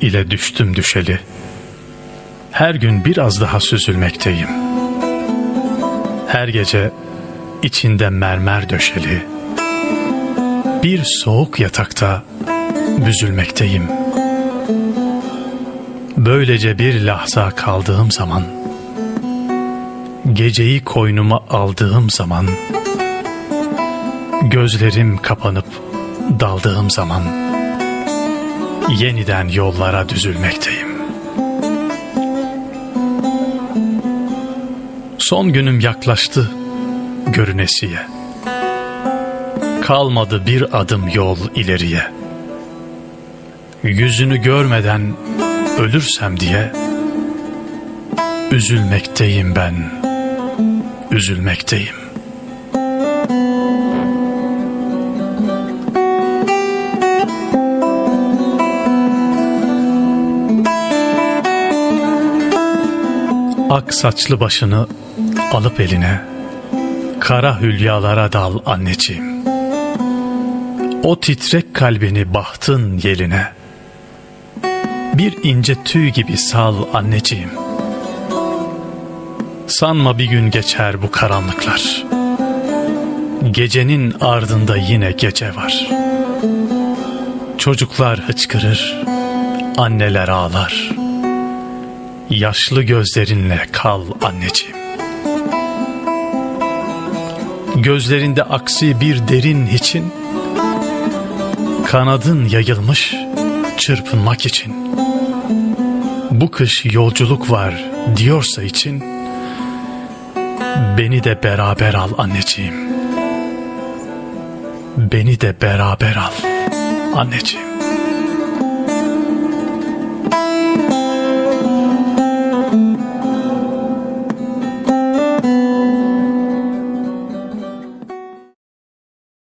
ile düştüm düşeli. Her gün biraz daha süzülmekteyim. Her gece içinde mermer döşeli. Bir soğuk yatakta büzülmekteyim. Böylece bir lahza kaldığım zaman, geceyi koynuma aldığım zaman, gözlerim kapanıp daldığım zaman, yeniden yollara düzülmekteyim. Son günüm yaklaştı görünesiye. Kalmadı bir adım yol ileriye. Yüzünü görmeden ölürsem diye üzülmekteyim ben. Üzülmekteyim. Ak saçlı başını alıp eline Kara hülyalara dal anneciğim. O titrek kalbini bahtın yeline. Bir ince tüy gibi sal anneciğim. Sanma bir gün geçer bu karanlıklar. Gecenin ardında yine gece var. Çocuklar hıçkırır Anneler ağlar Yaşlı gözlerinle kal anneciğim. Gözlerinde aksi bir derin için Kanadın yayılmış çırpınmak için Bu kış yolculuk var diyorsa için Beni de beraber al anneciğim Beni de beraber al anneciğim